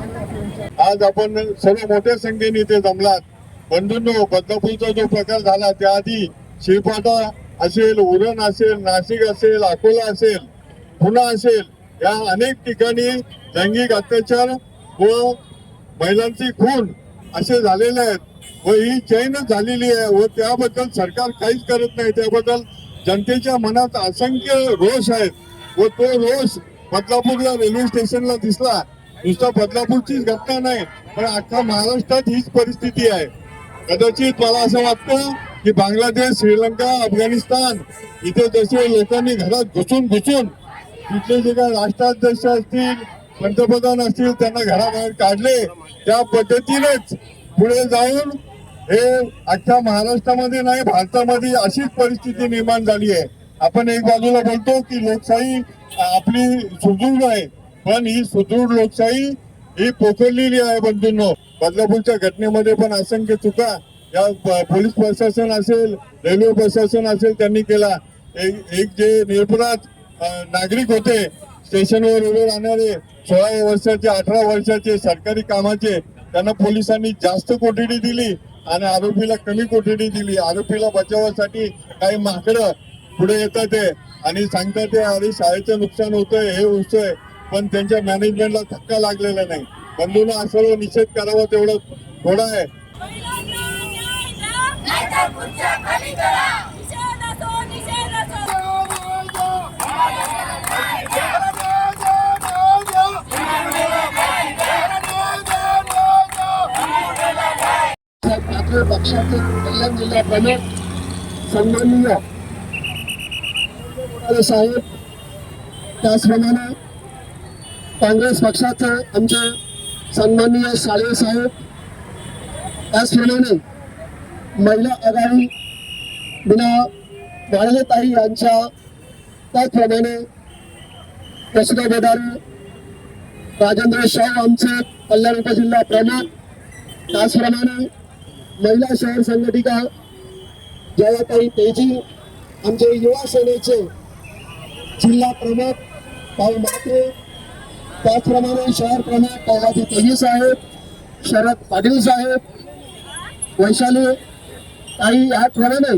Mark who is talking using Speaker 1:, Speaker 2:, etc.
Speaker 1: आज आपण सर्व मोठ्या संख्येने इथे जमलात. बंधूंनो बदलापूरचा जो प्रकार झाला त्याआधी शिरपाटा असेल उरण असेल नाशिक असेल अकोला असेल पुणे असेल या अनेक ठिकाणी लैंगिक अत्याचार व महिलांची खून असे झालेले आहेत व ही चैनच झालेली आहे व त्याबद्दल सरकार काहीच करत नाही. त्याबद्दल जनतेच्या मनात असंख्य रोष आहेत व तो रोष बदलापूरला रेल्वे स्टेशनला दिसला. नुसता बदलापूरचीच घटना नाही पण अख्खा महाराष्ट्रात हीच परिस्थिती आहे. कदाचित मला असं वाटतं की बांगलादेश श्रीलंका अफगाणिस्तान इथे जसे लोकांनी घरात घुसून घुसून तिथले जे काही राष्ट्राध्यक्ष असतील पंतप्रधान असतील त्यांना घराबाहेर काढले त्या पद्धतीनेच पुढे जाऊन हे अख्ख्या महाराष्ट्रामध्ये नाही भारतामध्ये अशीच परिस्थिती निर्माण झाली आहे. आपण एक बाजूला बोलतो की लोकशाही आपली सुदृढ आहे. पण ही सुदृढ लोकशाही ही पोखरलेली आहे बंधूंनो. बदलापूरच्या घटनेमध्ये पण असंख्य चुका या पोलीस प्रशासन असेल रेल्वे प्रशासन असेल त्यांनी केला. एक एक जे निरपराध नागरिक होते स्टेशनवर उभे राहणारे सोळा वर्षाचे अठरा वर्षाचे सरकारी कामाचे त्यांना पोलिसांनी जास्त कोठडी दिली आणि आरोपीला कमी कोठडी दिली. आरोपीला बचावासाठी काही माकडं पुढे येतात ते आणि सांगतात ते अरे शाळेचं नुकसान होतंय हे होतंय. पण त्यांच्या मॅनेजमेंटला धक्का लागलेला नाही. बंधूंना हा सर्व निषेध करावा तेवढं थोडा आहे.
Speaker 2: ठाकरे पक्षाचे कल्याण जिल्हा प्रमुख सन्माननीय. साहेब त्याचप्रमाणे काँग्रेस पक्षाचं आमचे सन्माननीय साळे साहेब त्याचप्रमाणे महिला आघाडी बिना ताई यांच्या त्याचप्रमाणे कृष्णा बेदारे राजेंद्र शाह आमचे कल्याण उपजिल्हा प्रमुख. त्याचप्रमाणे महिला शहर संघटिका जयाताई तेजी आमचे युवा सेनेचे जिल्हा प्रमुख भाऊ मात्रे त्याचप्रमाणे शहर प्रमुख पावाजी तेजी साहेब शरद पाटील साहेब वैशाली ताई याप्रमाणे